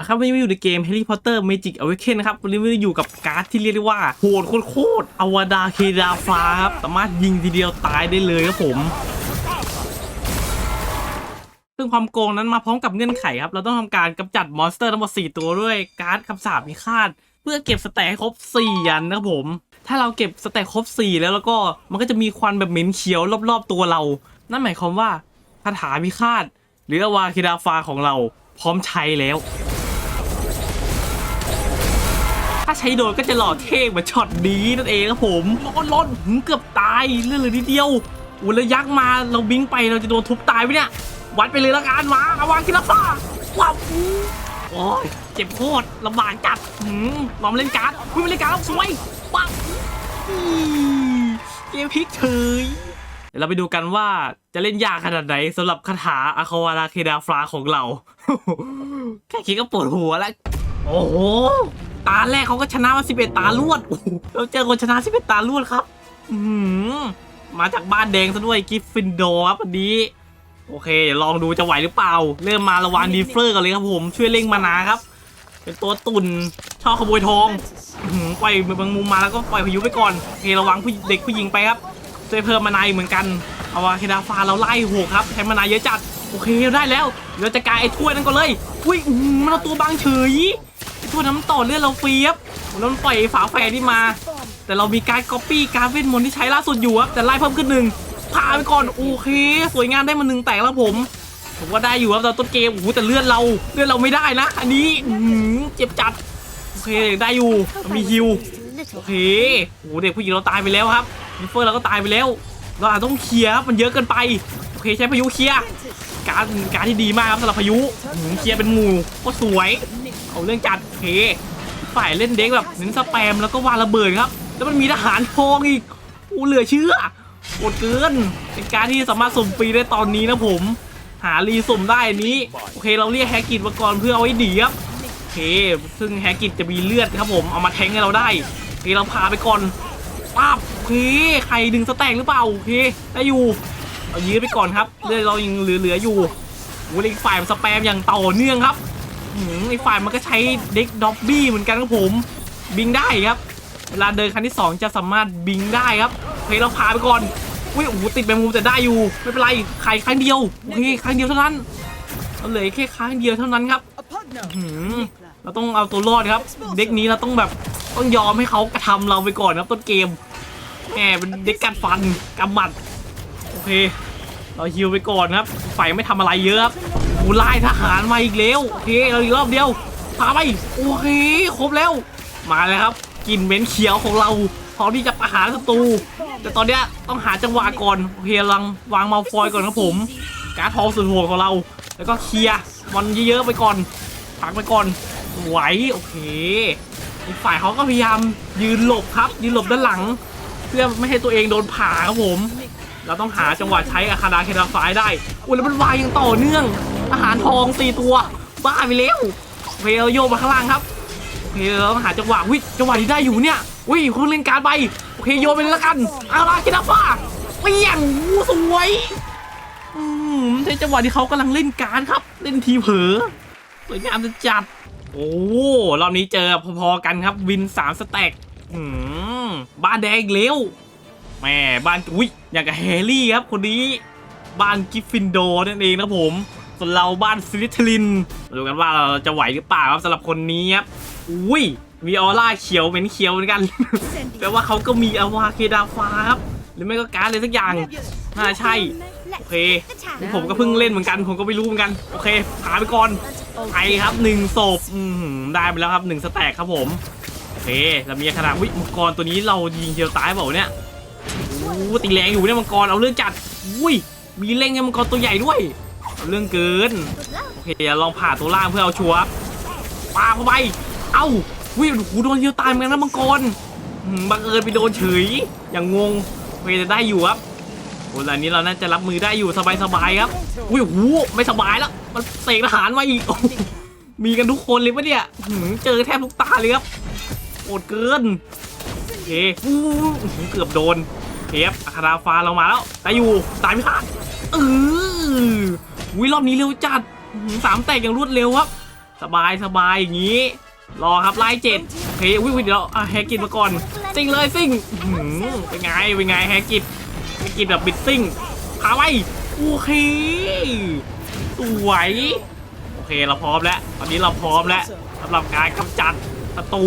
อะครับวันนี้มาอยู่ในเกม Harry Potter Magic Awaken นะครับวันนี้มาอยู่กับการ์ดที่เรียกได้ว่าโหดโคตรๆอวดาเคดาฟลาครับสามารถยิงทีเดียวตายได้เลยครับผม ซึ่งความโกงนั้นมาพร้อมกับเงื่อนไขครับ เราต้องทำการกำจัดมอนสเตอร์ทั้งหมด4ตัวด้วยการ์ดคำสาปพิฆาตเพื่อเก็บสแต็กให้ครบ4อันนะครับผม ถ้าเราเก็บสแต็กครบ 4 แล้วแล้วก็มันก็จะมีควันแบบเหม็นเขียวรอบๆตัวเรา นั่นหมายความว่าคาถาพิฆาตหรืออวาคิดาฟาของเราพร้อมใช้แล้ว ถ้าใช้โดนก็จะหล่อเท่เหมือนช็อตนี้นั่นเองครับผมร้อนร้อนเกือบตายเลื่อนเลยนิดเดียวอุ้ยแล้วยักษ์มาเราบิงไปเราจะโดนทุบตายไหมเนี่ย วัดไปเลยละกันมาเอาวางคิดละฟ้าว้าวโอ้ยเจ็บโคตรลำบากจัดหืมลองเล่นการ์ดวิ่งเล่นการ์ดสวยว้าเกมพลิกเฉยเดี๋ยวเราไปดูกันว่าจะเล่นยากขนาดไหนสำหรับคาถาอาคาวาราเคดาฟลาของเรา แค่คิดก็ปวดหัวแล้ว โอ้โห ตาแรกเขาก็ชนะมา11 ตารวดเราเจอคนชนะ 11 ตารวดครับ อืมาจากบ้านแดงซะด้วยกิฟฟินโดร์ครับวันนี้ โอเคเดี๋ยวลองดูจะไหวหรือเปล่า เริ่มมาระวานดีเฟอร์กันเลยครับผม ช่วยเร่งมานาครับ เป็นตัวตุ่นชอบขโมยทองปล่อยบางมุมมาแล้วก็ปล่อยพายุไปก่อนโอเคระวังผู้เด็กผู้หญิงไปครับช่วยเพิ่มมานาอีกเหมือนกันเอาวาเคดาฟาเราไล่หกครับใช้มานาเยอะจัดโอเคได้แล้วเดี๋ยวจะกลายไอ้ถ้วยนั้นก็เลย อุ้ยอูมันเอาตัวบางเฉย ทั่วน้ำต่อเลือดเราเฟียบแล้วมันปล่อยฝาแฝดนี่มา แต่เรามีการก๊อปปี้การเวทมนต์ที่ใช้ล่าสุดอยู่ครับแต่ไล่เพิ่มขึ้นหนึ่งพาไปก่อนโอเค สวยงามได้มาหนึ่งแตกแล้วผม ผมว่าได้อยู่ครับตอนต้นเกมโอ้โหแต่เลือดเราเลือดเราไม่ได้นะ อันนี้อืเจ็บจัดโอเคได้อยู่มีฮิวโอเคโอ้เด็กผู้หญิงเราตายไปแล้วครับมิเฟอร์เราก็ตายไปแล้ว เราอาจต้องเคลียร์ครับมันเยอะเกินไปโอเคใช้พายุเคลียร์การการที่ดีมากครับสำหรับพายุเคลียร์เป็นหมู่ก็สวย เอาเรื่องจัดโอเคฝ่ายเล่นเด็กแบบเน้นสแปมแล้วก็วางระเบิดครับ แล้วมันมีทหารทองอีกอู้เหลือเชื่อโอดเกิน เป็นการที่สามารถสุ่มฟรีได้ตอนนี้นะผม หารีสุ่มได้นี้ โอเคเราเรียกแฮกกิตมาก่อนเพื่อเอาไว้ดีครับโอเค ซึ่งแฮกกิตจะมีเลือดครับผม เอามาแทงให้เราได้โอเคเราพาไปก่อนป้าบโอเคใครดึงสแต็กหรือเปล่าโอเคได้อยู่เอายื้อไปก่อนครับเลือดเรายังเหลือๆอยู่โอ้โหอีกฝ่ายมันสแปมอย่างต่อเนื่องครับ ไอ้ฝ่ายมันก็ใช้เด็กด็อบบี้เหมือนกันครับผม บิงได้ครับ เวลาเดินครั้งที่ 2 จะสามารถบิงได้ครับโอเคเราพาไปก่อนอุ้ยโอ้โหติดไปมุมแต่ได้อยู่ ไม่เป็นไรใครครั้งเดียวโอเคครั้งเดียวเท่านั้นเราเหลือแค่ครั้งเดียวเท่านั้นครับเราต้องเอาตัวรอดครับ เด็กนี้เราต้องแบบต้องยอมให้เขากระทำเราไปก่อนครับต้นเกมแหมเป็นเด็กกัดฟันกำหมัดโอเค เราฮิวไปก่อนครับฝ่ายไม่ทำอะไรเยอะครับ โอ้ไล่ทหารมาอีกแล้วโอเคเราอีกรอบเดียวพาไปโอเคครบแล้วมาแล้วครับกลินเหม็นเขียวของเราพร้อมที่จะประหารศัตรูแต่ตอนเนี้ยต้องหาจังหวะก่อนโอเคลังวางมาฟอยก่อนครับผม การ์ดทองสุดโหดของเรา แล้วก็เคลียร์มันเยอะๆไปก่อนพักไปก่อนไหวโอเคอีกฝ่ายเขาก็พยายามยืนหลบครับ ยืนหลบด้านหลัง เพื่อไม่ให้ตัวเองโดนผ่าครับผม เราต้องหาจังหวะใช้อาคาดาเคดาไฟได้อุ้ยแล้วมันวายยังต่อเนื่อง อาหารทองสี่ตัว บ้าไปแล้วเคเราโยมาข้างล่างครับเคเราหาจังหวะวิจังหวะที่ได้อยู่เนี่ยวิคุณเล่นการไปโอเคโยไปเลยละกันอาราเคดาฟ้าเปี้ยงอู้สวยอืมใช่จังหวะที่เขากำลังเล่นการครับ เล่นทีเผลอสวยงามจะจัดโอ้รอบนี้เจอพอๆกันครับ วินสามสแต็กอืมบ้านแดงอีกแล้วแม่บ้านอุ้ยอย่างกับแฮร์รี่ครับคนนี้ บ้านกิฟฟินโดนั่นเองนะผม ส่วนเราบ้านสลิทลินมาดูกันว่าเราจะไหวหรือเปล่าครับสำหรับคนนี้ครับอุ้ยมีออร่าเขียวเหม็นเขียวเหมือนกันแปลว่าเขาก็มีอวาเคดาฟ้าครับหรือไม่ก็การ์ดอะไรสักอย่างน่าใช่โอเค ผมก็เพิ่งเล่นเหมือนกัน ผมก็ไม่รู้เหมือนกัน โอเคพาไปก่อนไปครับหนึ่งศพได้ไปแล้วครับหนึ่งสแต็กครับผม โอเคแล้วมีขนาดวิมังกรตัวนี้เรายิงเชียวตายเปล่าเนี่ยโอ้ตีแรงอยู่เนี่ยมังกรเอาเรื่องจัดอุ้ยมีเล่งให้มังกรตัวใหญ่ด้วย เอาเรื่องเกินโอเคเดี๋ยวลองผ่าตัวล่างเพื่อเอาชัวร์ปาเข้าไป เอ้าวิโอ้โหโดนเดียวตายเหมือนกันนะมังกรอืมบังเอิญไปโดนเฉยอย่างงงโอเคจะได้อยู่ครับโอ้แล้วอันนี้เราน่าจะรับมือได้อยู่สบายๆครับอุ้ยโอ้โหไม่สบายแล้วมันเสกทหารมาอีกโอ้โหมีกันทุกคนเลยปะเนี่ยหืมเจอแทบทุกตาเลยครับโอดเกินโอเคอู้หูเกือบโดนเทปอาคาราฟาเรามาแล้วแต่อยู่ตายไม่ขาดเออ วิรอบนี้เร็วจัดสามแตกอย่างรวดเร็วครับ สบายสบายอย่างนี้ รอครับไล่เจ็ดโอเคอุ้ยเดี๋ยวอะแฮกกินมาก่อนซิ่งเลยซิ่งเป็นไงเป็นไงแฮกกินแฮกกินแบบบิดซิ่งพาไวโอเคสวยโอเคเราพร้อมแล้วตอนนี้เราพร้อมแล้วสำหรับการกำจัดศัตรู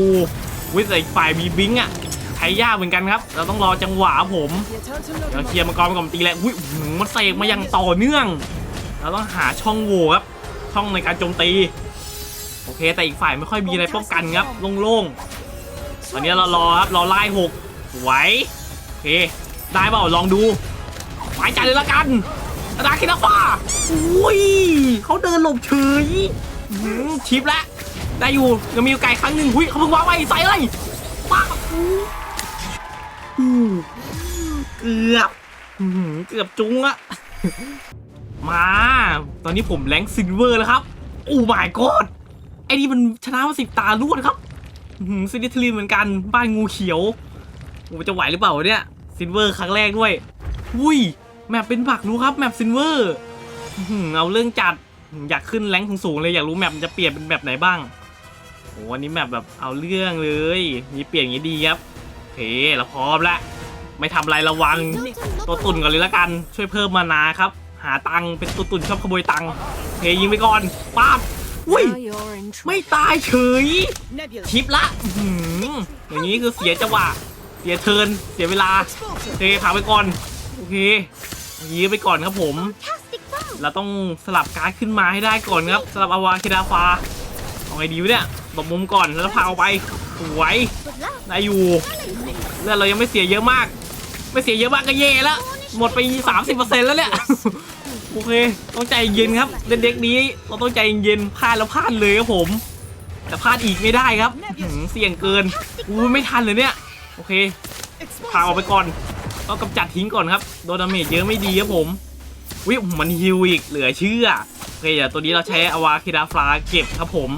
วิสัยฝ่ายมีบิงค์อะใช้ยากเหมือนกันครับ เราต้องรอจังหวะผมเดี๋ยวเคลียร์มังกรไปก่อนตีแหละอุ้ยมันเสกมาอย่างต่อเนื่อง เราต้องหาช่องโหว่ครับ ช่องในการโจมตี โอเค แต่อีกฝ่ายไม่ค่อยมีอะไรป้องกันครับ โล่งๆตอนนี้เรารอครับ รอไล่หกไหวโอเค ได้เปล่า ลองดูหายใจเลยละกันอาดาคินาฟ้าอุ้ยเขาเดินหลบเฉยอื้อหือชิปแล้วได้อยู่ยังมีอยู่ไกลครั้งหนึ่งหุ้ยเขาเพิ่งวางไว้ใส่เลยป้าบอู้เกือบอื้อหือเกือบจุ้งอะ มา ตอนนี้ผมแรงซิลเวอร์แล้วครับ โอ้ my god ไอ้นี่มันชนะมาสิบตารวดครับซินิทลีนเหมือนกันบ้านงูเขียวโอ้จะไหวหรือเปล่าเนี่ยซิลเวอร์ครั้งแรกด้วยอุ้ยแมปเป็นผักรู้ครับแมปซิลเวอร์หือเอาเรื่องจัดอยากขึ้นแรงสูงๆเลยอยากรู้แมปมันจะเปลี่ยนเป็นแบบไหนบ้างโอ้วันนี้แมปแบบเอาเรื่องเลยมีเปลี่ยนอย่างนี้ดีครับโอเคเราพร้อมแล้วไม่ทำไรระวังตัวตุ่นก่อนเลยละกัน ช่วยเพิ่มมานาครับ หาตังค์เป็นตัวตุ่นชอบขโมยตังค์เทยิงไปก่อนป้าบอุ้ยไม่ตายเฉยชิปละอื้อหืออย่างนี้คือเสียจังหวะเสียเทิร์นเสียเวลาเทผ่าไปก่อนโอเคยี้ไปก่อนครับผม เราต้องสลับการ์ดขึ้นมาให้ได้ก่อนครับสลับอาวาคิดาฟาเอาไงดีวะเนี่ยตบมุมก่อนแล้วพาเอาไปสวยได้อยู่เลือดเรายังไม่เสียเยอะมาก ไม่เสียเยอะมากก็เย่แล้วหมดไป 30%แล้วเนี่ย โอเค ต้องใจเย็นครับเล่นเด็กนี้เราต้องใจเย็นพลาดแล้วพลาดเลยครับผม แต่พลาดอีกไม่ได้ครับเสี่ยงเกินอู้ไม่ทันเลยเนี่ยโอเคพาออกไปก่อนต้องกำจัดทิ้งก่อนครับโดนดาเมจเยอะไม่ดีครับผมวิมันฮิวอีกเหลือเชื่อโอเคเดี๋ยวตัวนี้เราใช้อวาคิดาฟลาเก็บครับผม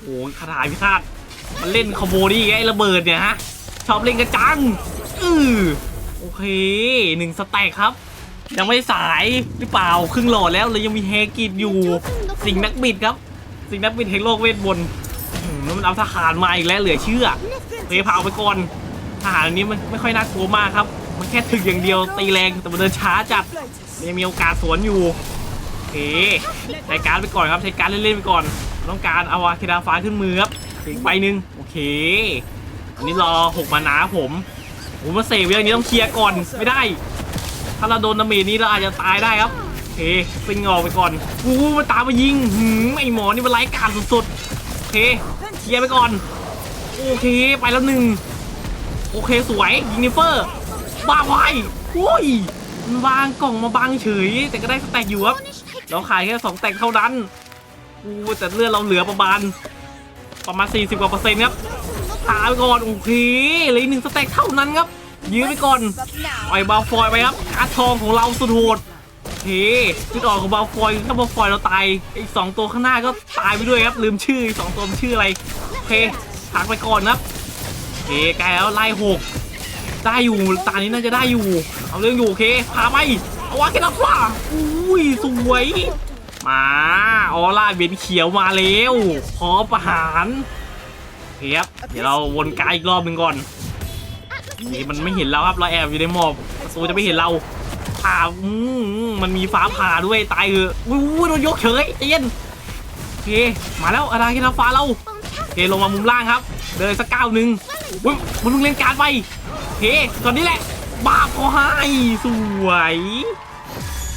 โอ้คาถาพิฆาตมันเล่นคอมโบนี่ไงไอ้ระเบิดเนี่ยฮะชอบเล่นกระจังอือโอเคหนึ่งสแต็กครับ ยังไม่สายหรือเปล่าครึ่งหลอดแล้วเลยยังมีเฮกิดอยู่ สิงนักบิดครับ สิงนักบิดแห่งโลกเวทมนต์อื้อหือมันเอาทหารมาอีกแล้วเหลือเชื่อเทพาไปก่อนทหารอันนี้มันไม่ค่อยน่ากลัวมากครับ มันแค่ถึกอย่างเดียวตีแรงแต่มันเดินช้าจัดยังมีโอกาสสวนอยู่โอเคใช้การไปก่อนครับใช้การเล่นๆไปก่อน ต้องการเอาวาคิดาฟ้าขึ้นมือครับถึงไปหนึ่งโอเคอันนี้รอหกมานาผมโอ้มาเสกเรื่องนี้ต้องเคลียร์ก่อนไม่ได้ ถ้าเราโดนดาเมจนี้เราอาจจะตายได้ครับโอเคซิงออกไปก่อนอู้มันตามมายิงหืมไอหมอนี่มันไร้การสุดๆโอเคเคลียร์ไปก่อน โอเคไปแล้วหนึ่งโอเคสวยยิงนิเฟอร์บ้าไวโอ้ยมันวางกล่องมาบังเฉย แต่ก็ได้สแต็กอยู่ครับเราขายแค่สองแต็กเท่านั้นอู้แต่เลือดเราเหลือประมาณประมาณ40กว่าเปอร์เซ็นต์ครับหาไปก่อนโอเคเหลยหนึ่งสแต็กเท่านั้นครับ ยื้อไปก่อนปล่อยบาฟอยไปครับการทองของเราสุดโหดโอเคจุดอ่อนของบาฟอยถ้าบาฟอยเราตายอีกสองตัวข้างหน้าก็ตายไปด้วยครับลืมชื่อสองตัวชื่ออะไรโอเคพักไปก่อนครับโอเคใกลแล้วไล่หกได้อยู่ตานี้น่าจะได้อยู่ เอาเรื่องอยู่โอเคพาไปเอาวางแค่นับว่าอุ้ยสวยมาออร่าเบนเขียวมาแล้วพอประหารโอเคครับเดี๋ยวเราวนกายอีกรอบหนึ่งก่อน นี่มันไม่เห็นเราครับเราแอบอยู่ในหมอกประตูจะไม่เห็นเราผ่าอืมมันมีฟ้าผ่าด้วยตายเอออุ้ยโดนยกเฉยใจเย็นโอเคมาแล้วอะไรกันเราฟ้าเราโอเคลงมามุมล่างครับ เดินสักก้าวหนึ่งอุ้ยมันเพิ่งเล่นการดไปโอเคตอนนี้แหละบาปเขาให้สวย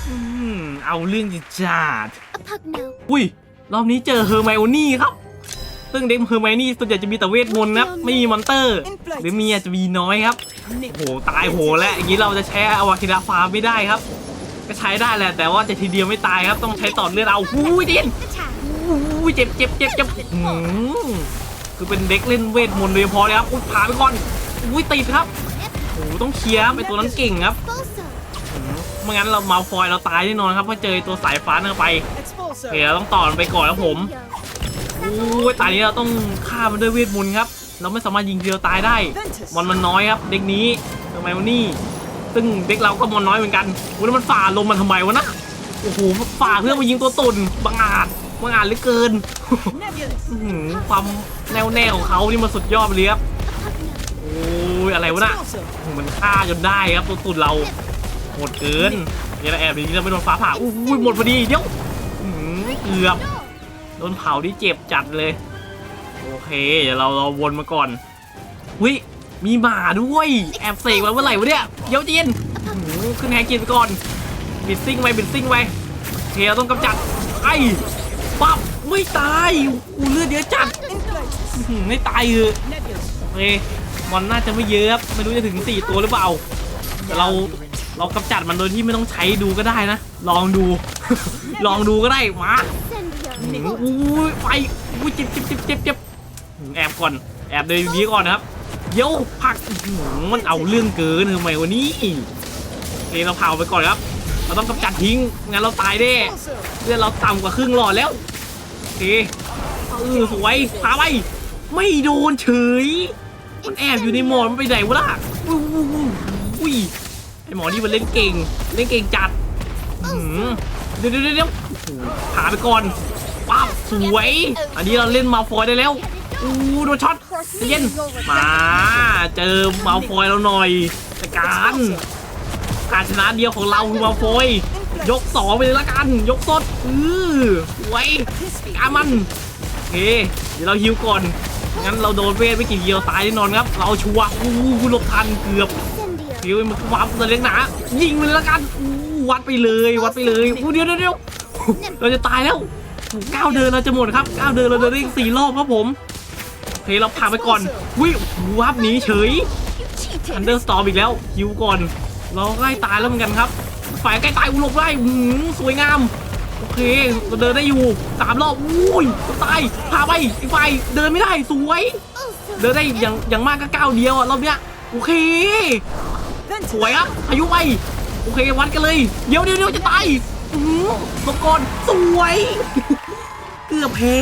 อืมเอาเรื่องจะจัด A pug now. อุ้ยรอบนี้เจอเฮอร์ไมโอนี่ครับ ซึ่งเด็กเฮอร์ไมนี่ส่วนใหญ่จะมีแต่เวทมนต์นะครับไม่มีมอนเตอร์ หรือมีอาจจะมีน้อยครับโหตายโหแล้วอย่างนี้เราจะใช้อวาคิดาฟาไม่ได้ครับ ก็ใช้ได้แหละแต่ว่าจะทีเดียวไม่ตายครับต้องใช้ต่อเลือดเอาอุ้ยดิน Attack. อุ้ยเจ็บเจ็บเจ็บเจ็บหืมคือเป็นเด็กเล่นเวทมนต์โดยเฉพาะเลยครับอุ้ยผ่าไปก่อนอุ้ยติดครับโอ้โหต้องเคลียร์ไอตัวนั้นเก่งครับไม่งั้นเราเมาฟอยเราตายแน่นอนครับเพราะเจอตัวสายฟ้านั่นเข้าไปโอเคเราต้องต่อมันไปก่อนครับผม อ้ยตายนี้เราต้องฆ่ามันด้วยเวทมนต์ครับ เราไม่สามารถยิงเดียวตายได้ มอนมันน้อยครับ เด็กนี้ทำไมวะนี่ซึ่งเด็กเราก็มอนน้อยเหมือนกันโอ้แล้วมันฝ่าลมมันทำไมวะนะ โอ้โห ฝ่าเพื่อมายิงตัวตุ่นบังอาจมังอ่านเหลือเกินอื้อหือความแน่วแน่ของเขานี่มันสุดยอดไปเลยครับ โอ้ยอะไรวะน่ะมันฆ่าจนได้ครับตัวตุ่นเราโหดเกินเดี๋ยวเราแอบอย่างนี้เราไม่โดนฟ้าผ่าอู้ยหมดพอดีเดี๋ยวอื้อหือเกือบ โดนเผาที่เจ็บจัดเลย โอเค เดี๋ยวเราเราวนมาก่อนวิมีหมาด้วย แอบเสกไว้เมื่อไหร่วะเนี่ยเดี๋ยวเจีนขึ้นแฮงกินไปก่อน บิดซิ่งไปบิดซิ่งไปเคเราต้องกำจัดไอ้ปั๊บไม่ตายอูเลือดเยอะจัดไม่ตายเออโอเคมอนน่าจะไม่เยอะไม่รู้จะถึงสี่ตัวหรือเปล่าแต่เรา เรากำจัดมันโดยที่ไม่ต้องใช้ดูก็ได้นะ ลองดู ลองดูก็ได้มาอู้ยไฟอู้ยเจ็บเจ็บเจ็บเจ็บเจ็บแอบก่อน แอบเดินนี้ก่อนนะครับเดี๋ยวผักมันเอาเรื่องเกินทำไมวันนี้โอเเราเผาไปก่อนครับ เราต้องกำจัดทิ้งงั้นเราตายแน่เลือดเราต่ำกว่าครึ่งหลอดแล้วเคเออสวยพาไปไม่โดนเฉย มันแอบอยู่ในหมอนมันไปไหนวะล่ะอุ้ย ไอหมอนี่มันเล่นเก่ง เล่นเก่งจัดเดี๋ยวเดี๋ยวเดี๋ยวหาไปก่อนปั๊บสวย อันนี้เราเล่นมาฟอยได้แล้ว อู้โดนช็อตเย็น มาเจอมาฟอยเราหน่อยจัดการการชนะเดียวของเราคือมาฟอยยกสองไปเลยละกัน ยกสดอือไว้กามันโอเคเดี๋ยวเราฮิวก่อน งั้นเราโดนเวทไม่กี่เดียวตายแน่นอนครับ เราชัวร์อู้หูหลบทันเกือบิวมันวาร์ปตัวเล็กหนายิงไปเลยละกันวัดไปเลยวัดไปเลยอู้เดี๋ยวเดี๋ยวเราจะตายแล้วก้าวเดินเราจะหมดครับก้าวเดินเราเดินได้สี่รอบครับผมโอเคเราผ่านไปก่อนวิวาร์ปหนีเฉย You ทันเดอร์สตอร์อีกแล้วฮิวก่อน เราใกล้ตายแล้วเหมือนกันครับ ฝ่ายใกล้ตายอุลบได้สวยงามโอเคเราเดินได้อยู่สามรอบอุ้ยตายพาไปอีกฝ่ายเดินไม่ได้สวย เดินได้อย่างอย่างมากก็ก้าวเดียวอะรอบเนี้ยโอเค สวยครับอายุไปโอเควัดกันเลย เดี๋ยวเดี๋ยวจะตายอื้อหือลงก่อนสวย เกือบแพ้